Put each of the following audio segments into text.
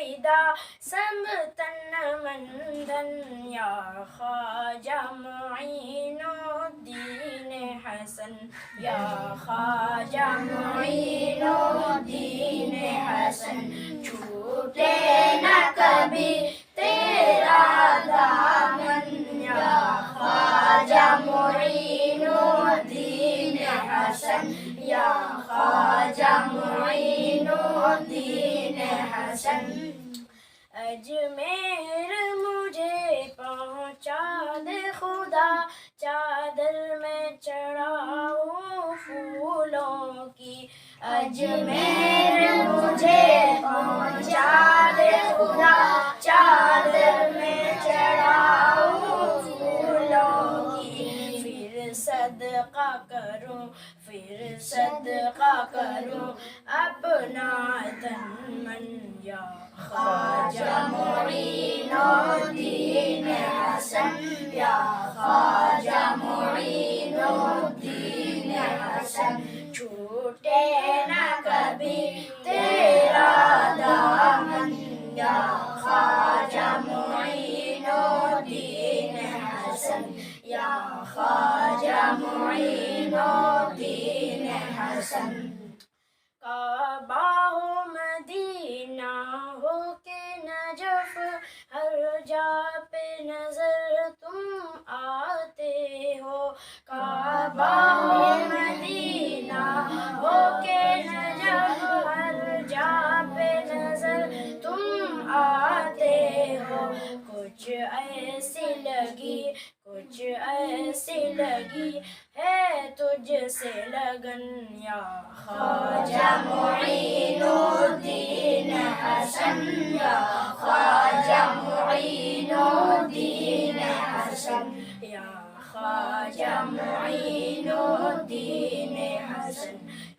پہ فدا سب تن من دھن یا خواجہ معین الدین حسن یا خواجہ معین الدین حسن چھوٹے نہ کبھی تیرا دامن یا خواجہ معین الدین حسن یا خواجہ معین الدین حسن۔ اجمیر مجھے پہنچا دے خدا۔ چادر میں چڑھاؤں پھولوں کی۔ اجمیر مجھے پہنچا دے خدا۔ چادر میں چڑھاؤں پھولوں کی۔ پھر صدقہ کروں، پھر صدقہ کروں۔ اپنا یا خواجہ معین الدین حسن یا خواجہ معین الدین حسن چھوٹے نہ کبھی تیرا دامن یا خواجہ معین الدین حسن یا خواجہ معین الدین حسن کعبہ مدینہ مدینہ ہو کے نجف ہر جا پہ نظر تم آتے ہو۔ کچھ ایسی لگی، کچھ ایسی لگی ہے تجھ سے لگن، یا خواجہ معین الدین حسن، یا خواجہ معین الدین حسن، یا খাজা মুঈনুদ্দিন হাসান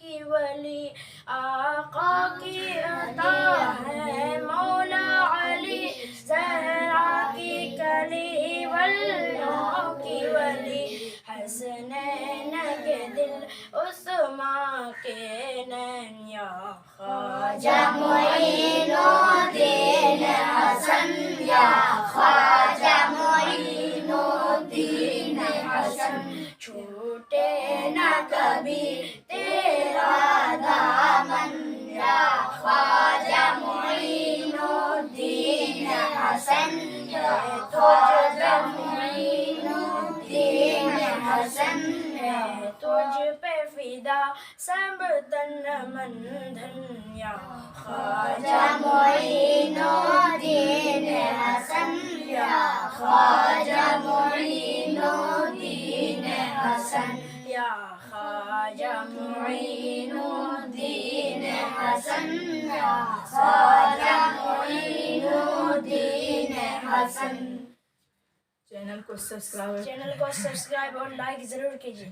کی ولی آقا کی عطا ہے مولا علی زہرا کی کلی ولیوں کی ولی حسنین کے دل عثمان کے نین یا خواجہ معین الدین حسن یا خواجہ معین الدین حسن چھوٹے نہ کبھی Hasan ya, Hasan Hasan ya, Hasan ya, Hasan Hasan ya, Hasan ya, Hasan Hasan ya, Hasan ya, Hasan Hasan ya, Hasan ya, Hasan channel کو سبسکرائب۔ چینل کو سبسکرائب اور لائک ضرور کیجیے۔